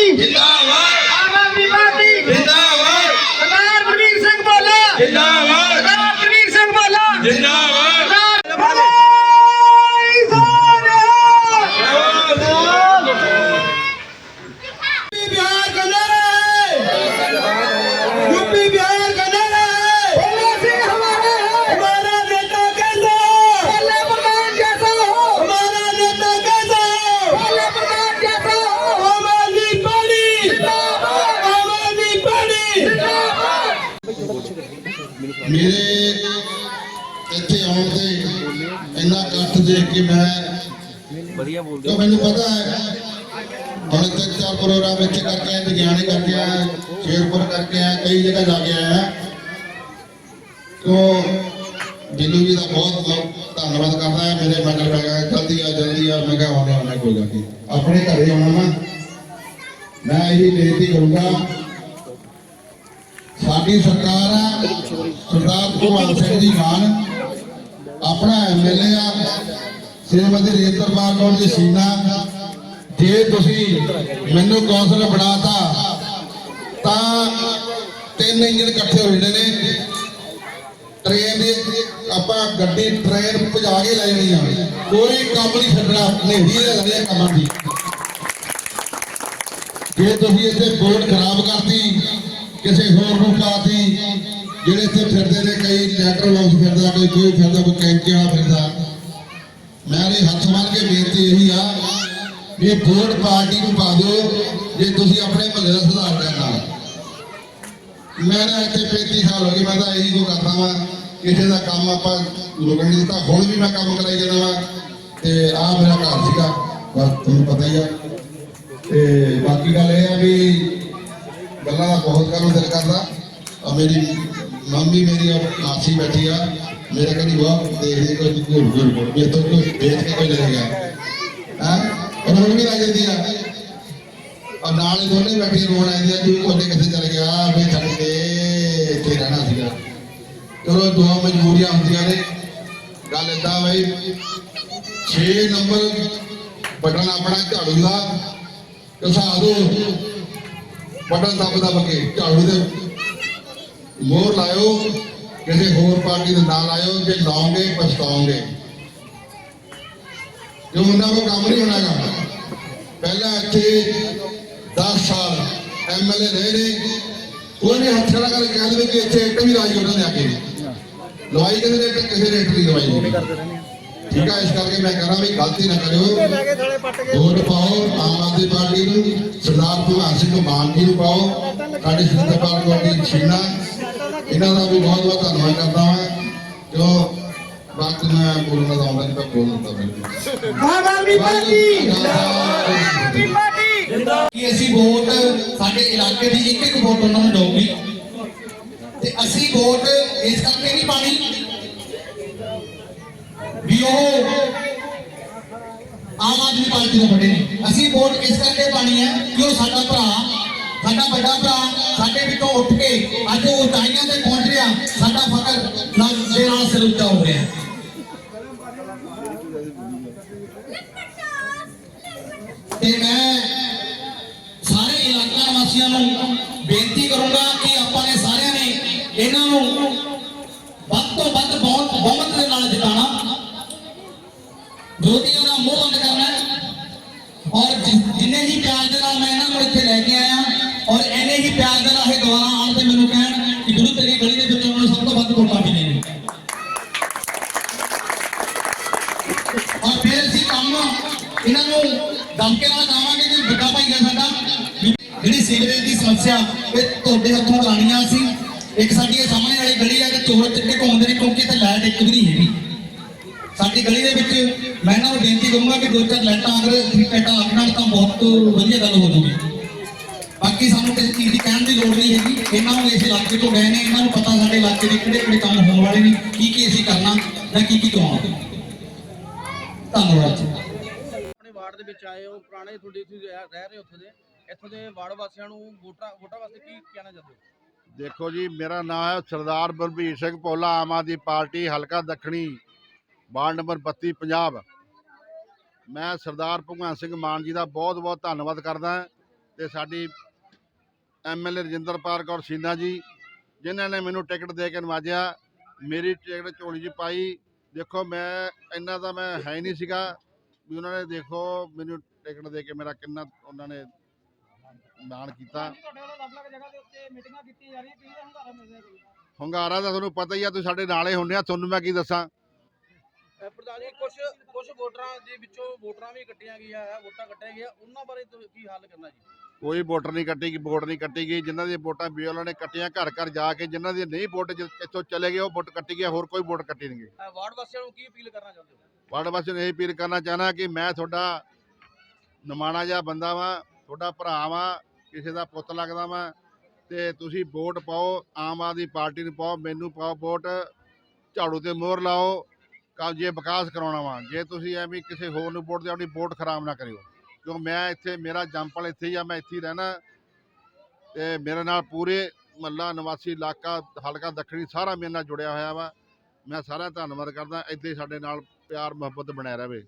Party ਮੇਰੇ ਇੱਥੇ ਆਉਣ ਤੇ ਇੰਨਾ ਇਕੱਠ ਦੇਖ ਕੇ ਮੈਂ ਵਧੀਆ ਬੋਲਦੇ ਮੈਨੂੰ ਪਤਾ ਹੈ ਹੁਣ ਤੱਕ ਚਾਰ ਪ੍ਰੋਗਰਾਮ ਇੱਥੇ ਕਰਕੇ ਆਏ ਵਿਗਿਆਨੀ ਕਰਕੇ ਆਇਆ ਸ਼ੇਰਪੁਰ ਕਰਕੇ ਆਇਆ ਕਈ ਜਗ੍ਹਾ ਜਾ ਕੇ ਆਇਆ ਤੋ ਬਿੱਲੂ ਜੀ ਦਾ ਬਹੁਤ ਬਹੁਤ ਧੰਨਵਾਦ ਕਰਦਾ ਹੈ ਮੇਰੇ ਮਗਰ ਪੈ ਗਿਆ ਜਲਦੀ ਆ ਜਲਦੀ ਆ। ਮੈਂ ਕਿਹਾ ਆਉਣਾ ਆਉਣਾ ਕੋਈ ਗੱਲ ਨਹੀਂ। ਆਪਣੇ ਘਰੇ ਆਉਣਾ ਮੈਂ ਇਹ ਬੇਨਤੀ ਕਰੂੰਗਾ ਸਾਡੀ ਸਰਕਾਰ ਆ, ਸਰਦਾਰ ਭਗਵੰਤ ਸਿੰਘ ਜੀ ਮਾਨ, ਆਪਣਾ ਐਮਐਲਏ ਆ, ਸ਼੍ਰੀਮਤੀ ਰੇਤਰਪਾਲ ਕੌਰ ਜੀ ਸੀਨਾ। ਜੇ ਤੁਸੀਂ ਮੈਨੂੰ ਕੌਂਸਲਰ ਬਣਾਤਾ, ਤਾਂ ਤਿੰਨ ਇੰਜਣ ਇਕੱਠੇ ਹੋ ਜਾਂਦੇ ਨੇ। ਟ੍ਰੇਨ ਦੀ ਆਪਾਂ ਗੱਡੀ, ਟ੍ਰੇਨ ਭਜਾ ਕੇ ਲੈ ਜਾਣੀ ਆ। ਕੋਈ ਕੰਮ ਨਹੀਂ ਛੱਡਣਾ ਨੇੜੀ ਦੇ ਲੱਗਦੇ ਕੰਮਾਂ ਦੀ। ਜੇ ਤੁਸੀਂ ਇੱਥੇ ਬੋਰਡ ਖਰਾਬ ਕਰਤੀ ਕਿਸੇ ਹੋਰ ਨੂੰ ਪਾਤੀ ਜਿਹੜੇ ਇੱਥੇ ਫਿਰਦੇ ਨੇ, ਕਈ ਲੈਟਰ ਬਾਕਸ ਫਿਰਦਾ, ਕੋਈ ਕੋਈ ਫਿਰਦਾ, ਕੋਈ ਕੈਂਚੀ ਵਾਲਾ ਫਿਰਦਾ। ਮੈਂ ਇਹ ਹੱਥ ਮੰਨ ਕੇ ਬੇਨਤੀ ਇਹੀ ਆ ਵੀ ਬੋਰਡ ਪਾਰਟੀ ਨੂੰ ਪਾ ਦਿਓ, ਜੇ ਤੁਸੀਂ ਆਪਣੇ ਮਹੱਲੇ ਦਾ ਸੁਧਾਰ ਲੈਣਾ ਮੈਂ ਨਾ ਇੱਥੇ 35 ਸਾਲ ਹੋ ਗਏ, ਮੈਂ ਤਾਂ ਇਹੀ ਕੋ ਕਰਦਾ ਵਾਂ, ਕਿਸੇ ਦਾ ਕੰਮ ਆਪਾਂ ਲੋਕਾਂ ਨਹੀਂ ਦਿੱਤਾ। ਹੁਣ ਵੀ ਮੈਂ ਕੰਮ ਕਰਾਈ ਜਾਂਦਾ ਵਾਂ, ਤੇ ਆ ਮੇਰਾ ਘਰ ਸੀਗਾ। ਬਸ, ਤੁਹਾਨੂੰ ਪਤਾ ਹੀ ਆ। ਤੇ ਬਾਕੀ ਗੱਲ ਇਹ ਆ ਵੀ ਗੱਲਾਂ ਦਾ ਬਹੁਤ ਕਰਨ ਦਿਲ ਕਰਦਾ। ਆ ਮੇਰੀ ਮੰਮੀ ਮੇਰੀ ਆ ਮਾਸੀ ਬੈਠੀ ਆ। ਮੇਰੇ ਕਹਿੰਦੀ, ਵਾਹ ਦੇਖਦੇ ਕੋਈ ਘੁਰ ਘੁਰ ਘੁਰ ਮੇਰੇ ਤੋਂ ਕੋਈ ਦੇਖ ਕੇ ਕੋਈ ਲੈ ਹਾਂ? ਉਹਨਾਂ ਨੂੰ ਵੀ ਲੱਗ ਜਾਂਦੀ ਆ। ਔਰ ਨਾਲ ਦੋਨੇ ਬੈਠੇ ਰੋਣ ਆਉਂਦੇ ਆ ਜੀ ਉਹਨੇ ਕਿੱਥੇ ਚਲ ਗਿਆ? ਵੀ ਛੱਡ ਕੇ ਇੱਥੇ ਰਹਿਣਾ ਸੀਗਾ। ਚਲੋ ਦੋ ਮਜਬੂਰੀਆਂ ਹੁੰਦੀਆਂ ਨੇ। ਗੱਲ ਏਦਾਂ ਬਈ 6 ਨੰਬਰ ਬਟਨ ਆਪਣਾ ਝਾੜੂ ਦਾ। ਕਸਾ ਦੋ ਬਟਨ ਦੱਬ ਦੱਬ ਕੇ ਝਾੜੂ ਦੇ। ਮੋਹਰ ਲਾਇਓ, ਕਿਸੇ ਹੋਰ ਪਾਰਟੀ ਦੇ ਨਾਲ ਆਇਓ, ਜੇ ਲਾਉਂਗੇ ਪਛਤਾਓਗੇ ਜੋ ਮੁੰਡਾ ਕੋ ਕੰਮ ਨਹੀਂ ਹੋਣਾਗਾ ਪਹਿਲਾਂ ਇੱਥੇ 10 ਸਾਲ ਐਮਐਲਏ ਰਹੇ ਨੇ। ਕੋਈ ਨਹੀਂ ਹੱਥ ਖੜਾ ਕਰਕੇ ਕਹਿ ਦੇਵੇ ਕਿ ਇੱਥੇ ਇੱਕ ਵੀ ਰਾਜ ਉਹਨਾਂ ਨੇ ਆ ਕੇ ਲਵਾਈ ਕਿਸੇ ਨੇ ਕਿਸੇ ਰੇਟ ਨਹੀਂ ਲਵਾਈ? ਠੀਕ ਹੈ ਇਸ ਕਰਕੇ ਮੈਂ ਕਹ ਰਹਾ ਵੀ ਗਲਤੀ ਨਾ ਕਰਿਓ। ਵੋਟ ਪਾਓ ਆਮ ਆਦਮੀ ਪਾਰਟੀ ਨੂੰ ਸਰਦਾਰ ਭਗਵਾਨ ਸਿੰਘ ਮਾਨ ਜੀ ਨੂੰ ਪਾਓ। ਸਾਡੀ ਸਿੰਧਪਾਲ ਕੌਰ ਦੀ ਛੀਨਾ। ਇਹਨਾਂ ਦਾ ਵੀ ਬਹੁਤ ਬਹੁਤ ਧੰਨਵਾਦ ਕਰਦਾ ਹਾਂ। ਜੋ ਬਾਕੀ ਮੈਂ ਬੋਲਣਾ ਦਾ ਆਉਂਦਾ ਤਾਂ ਬੋਲ ਦਿੰਦਾ ਬਿਲਕੁਲ ਆਮ ਆਦਮੀ ਪਾਰਟੀ! ਆਮ ਆਦਮੀ ਪਾਰਟੀ ਕਿ ਅਸੀਂ ਵੋਟ ਸਾਡੇ ਇਲਾਕੇ ਦੀ ਇੱਕ ਇੱਕ ਵੋਟ ਉਹਨਾਂ ਨੂੰ ਦਊਗੀ। ਤੇ ਅਸੀਂ ਵੋਟ ਇਸ ਕਰਕੇ ਨਹੀਂ ਪਾਣੀ। ਵੀ ਉਹ ਆਮ ਆਦਮੀ ਪਾਰਟੀ ਦੇ ਬੜੇ ਨੇ। ਅਸੀਂ ਵੋਟ ਇਸ ਕਰਕੇ ਪਾਣੀ ਹੈ ਕਿ ਉਹ ਸਾਡਾ ਭਰਾ, ਸਾਡਾ ਵੱਡਾ ਭਰਾ, ਸਾਡੇ ਵਿੱਚੋਂ ਉੱਠ ਕੇ ਅੱਜ ਉਹ ਉਚਾਈਆਂ ਤੇ ਪਹੁੰਚ ਰਿਹਾ, ਸਾਡਾ ਫਕਰ ਨਾਲ ਦੇ ਨਾਲ ਸਿਰ ਉੱਚਾ ਹੋ ਰਿਹਾ। ਤੇ ਮੈਂ ਸਾਰੇ ਇਲਾਕਾ ਵਾਸੀਆਂ ਨੂੰ ਬੇਨਤੀ ਕਰੂੰਗਾ ਜਿਹੜੀ ਸੀਵਰੇਜ ਦੀ ਸਮੱਸਿਆ ਇਹ ਤੁਹਾਡੇ ਹੱਥੋਂ ਲਾਣੀਆਂ ਸੀ। ਇੱਕ ਸਾਡੀ ਸਾਹਮਣੇ ਵਾਲੀ ਗਲੀ ਹੈ ਕਿ ਚੋਰ ਚਿੱਟੇ ਘੁੰਮਦੇ ਨੇ ਕਿਉਂਕਿ ਇੱਥੇ ਲਾਈਟ ਇੱਕ ਵੀ ਨਹੀਂ ਹੈਗੀ। ਸਾਡੀ ਗਲੀ ਦੇ ਵਿੱਚ ਮੈਂ ਇਹਨਾਂ ਨੂੰ ਬੇਨਤੀ ਕਰੂੰਗਾ ਕਿ ਦੋ ਚਾਰ ਲਾਈਟਾਂ ਅਗਰ ਤੁਸੀਂ ਲਾਈਟਾਂ ਤਾਂ ਬਹੁਤ ਵਧੀਆ ਗੱਲ ਹੋ ਜੂਗੀ ਬਾਕੀ ਸਾਨੂੰ ਕਿਸੇ ਚੀਜ਼ ਦੀ ਕਹਿਣ ਦੀ ਲੋੜ ਨਹੀਂ ਹੈਗੀ। ਇਹਨਾਂ ਨੂੰ ਇਸ ਇਲਾਕੇ ਤੋਂ ਗਏ ਨੇ, ਇਹਨਾਂ ਨੂੰ ਪਤਾ ਸਾਡੇ ਇਲਾਕੇ ਦੇ ਕਿਹੜੇ ਕਿਹੜੇ ਕੰਮ ਹੋਣ ਵਾਲੇ ਨੇ, ਕੀ ਕੀ ਅਸੀਂ ਕਰਨਾ ਜਾਂ ਕੀ ਕੀ ਕਰਾਉਣਾ ਧੰਨਵਾਦ ਆਪਣੇ ਵਾਰਡ ਦੇ ਵਿੱਚ ਆਏ ਹੋ, ਪੁਰਾਣੇ ਤੁਹਾਡੇ ਤੁਸੀਂ ਰਹਿ ਰਹੇ ਉੱਥੇ ਦੇ। ਇੱਥੋਂ ਦੇ ਵਾਰਡ ਵਾਸੀਆਂ ਨੂੰ ਵੋਟਾਂ ਵੋਟਾਂ ਵਾਸਤੇ ਕੀ ਕਹਿਣਾ ਚਾਹੁੰਦੇ ਹੋ? ਦੇਖੋ ਜੀ, ਮੇਰਾ ਨਾਮ ਹੈ ਸਰਦਾਰ ਬਲਬੀਰ ਸਿੰਘ ਪੋਲਾ ਆਮ ਆਦਮੀ ਪਾਰਟੀ, ਹਲਕਾ ਦੱਖਣੀ, ਵਾਰਡ ਨੰਬਰ 32 ਪੰਜਾਬ। ਮੈਂ ਸਰਦਾਰ ਭਗਵੰਤ ਸਿੰਘ ਮਾਨ ਜੀ ਦਾ ਬਹੁਤ ਬਹੁਤ ਧੰਨਵਾਦ ਕਰਦਾ ਹਾਂ ਤੇ ਸਾਡੀ ਐਮਐਲਏ ਰਜਿੰਦਰਪਾਲ ਕੌਰ ਸੀਨਾ ਜੀ, ਜਿਨ੍ਹਾਂ ਨੇ ਮੈਨੂੰ ਟਿਕਟ ਦੇ ਕੇ ਨਵਾਜਿਆ, ਮੇਰੀ ਟਿਕਟ ਝੋਲੀ 'ਚ ਪਾਈ। ਦੇਖੋ, ਮੈਂ, ਇੰਨਾ ਤਾਂ ਮੈਂ ਹੈ ਹੀ ਨਹੀਂ ਸੀਗਾ ਵੀ ਉਹਨਾਂ ਨੇ ਦੇਖੋ, ਮੈਨੂੰ ਟਿਕਟ ਦੇ ਕੇ ਮੇਰਾ ਕਿੰਨਾ, ਉਹਨਾਂ ਨੇ ਮਾਣ ਕੀਤਾ। ਤੁਹਾਡੇ ਵੱਲੋਂ ਅਲੱਗ-ਅਲੱਗ ਜਗ੍ਹਾ ਦੇ ਉੱਤੇ ਮੀਟਿੰਗਾਂ ਕੀਤੀਆਂ ਜਾ ਰਹੀਆਂ ਕਿਹਦਾ ਹੰਗਾਰਾ ਮਿਲ ਰਿਹਾ ਜੀ ਹੁੰਗਾਰਾ ਤਾਂ ਤੁਹਾਨੂੰ ਪਤਾ ਹੀ ਆ ਤੁਸੀਂ ਸਾਡੇ ਨਾਲੇ ਹੁੰਦੇ ਆ ਤੁਹਾਨੂੰ ਮੈਂ ਕੀ ਦੱਸਾਂ? ਅਹ ਪ੍ਰਧਾਨ ਜੀ ਕੁਝ ਕੁਝ ਵੋਟਰਾਂ ਦੇ ਵਿੱਚੋਂ ਵੋਟਰਾਂ ਵੀ ਕੱਟੀਆਂ ਗਈਆਂ ਹੈ ਵੋਟਾਂ ਕੱਟੀਆਂ ਗਈਆਂ ਉਹਨਾਂ ਬਾਰੇ ਤੁਸੀਂ ਕੀ ਹੱਲ ਕਰਨਾ ਜੀ? ਕੋਈ ਵੋਟਰ ਨਹੀਂ ਕੱਟੀ ਗਈ ਵੋਟ ਨਹੀਂ ਕੱਟੀ ਗਈ ਜਿਨ੍ਹਾਂ ਦੀਆਂ ਵੋਟਾਂ ਬੀਓਲਾਂ ਨੇ ਕੱਟੀਆਂ ਘਰ ਘਰ ਜਾ ਕੇ ਜਿਨ੍ਹਾਂ ਦੀ ਨਹੀਂ ਵੋਟ ਜ- ਇੱਥੋਂ ਚਲੇ ਗਏ ਉਹ ਵੋਟ ਕੱਟੀ ਗਿਆ ਹੋਰ ਕੋਈ ਵੋਟ ਕੱਟੀ ਨਹੀਂ ਗਈ। ਅਹ ਵਾਰਡ ਵਾਸੀਆਂ ਨੂੰ ਕੀ ਅਪੀਲ ਕਰਨਾ ਚਾਹੁੰਦੇ ਹੋ? ਵਾਰਡ ਵਾਸੀਆਂ ਨੂੰ ਇਹ ਅਪੀਲ ਕਰਨਾ ਚਾਹਨਾ ਕਿ ਮੈਂ ਤੁਹਾਡਾ ਨਿਮਾਣਾ ਜਿਹਾ ਬੰਦਾ ਵਾਂ ਤੁਹਾਡਾ ਭਰਾ ਵਾਂ, ਕਿਸੇ ਦਾ ਪੁੱਤ ਲੱਗਦਾ ਵਾਂ, ਤੇ ਤੁਸੀਂ ਵੋਟ ਪਾਓ, ਆਮ ਆਦਮੀ ਪਾਰਟੀ ਨੂੰ ਪਾਓ, ਮੈਨੂੰ ਪਾਓ ਵੋਟ, ਝਾੜੂ ਤੇ ਮੋਹਰ ਲਾਓ ਕਾ ਜੇ ਵਿਕਾਸ ਕਰਾਉਣਾ ਵਾ, ਜੇ ਤੁਸੀਂ ਐਵੇਂ ਕਿਸੇ ਹੋਰ ਨੂੰ ਵੋਟ ਦਿਓ ਆਪਣੀ ਵੋਟ ਖਰਾਬ ਨਾ ਕਰਿਓ, ਕਿਉਂ ਮੈਂ ਇੱਥੇ, ਮੇਰਾ ਜੰਪਲ ਇੱਥੇ ਹੀ ਆ, ਮੈਂ ਇੱਥੇ ਹੀ ਰਹਿਣਾ, ਤੇ ਮੇਰੇ ਨਾਲ ਪੂਰੇ ਮੱਲਾ ਨਿਵਾਸੀ ਇਲਾਕਾ, ਹਲਕਾ ਦੱਖਣੀ ਸਾਰਾ ਮੇਰੇ ਨਾਲ ਜੁੜਿਆ ਹੋਇਆ ਵਾ, ਮੈਂ ਸਾਰਾ ਧੰਨਵਾਦ ਕਰਦਾ, ਇੱਦਾਂ ਹੀ ਸਾਡੇ ਨਾਲ ਪਿਆਰ ਮੁਹੱਬਤ ਬਣਿਆ ਰਹੇ।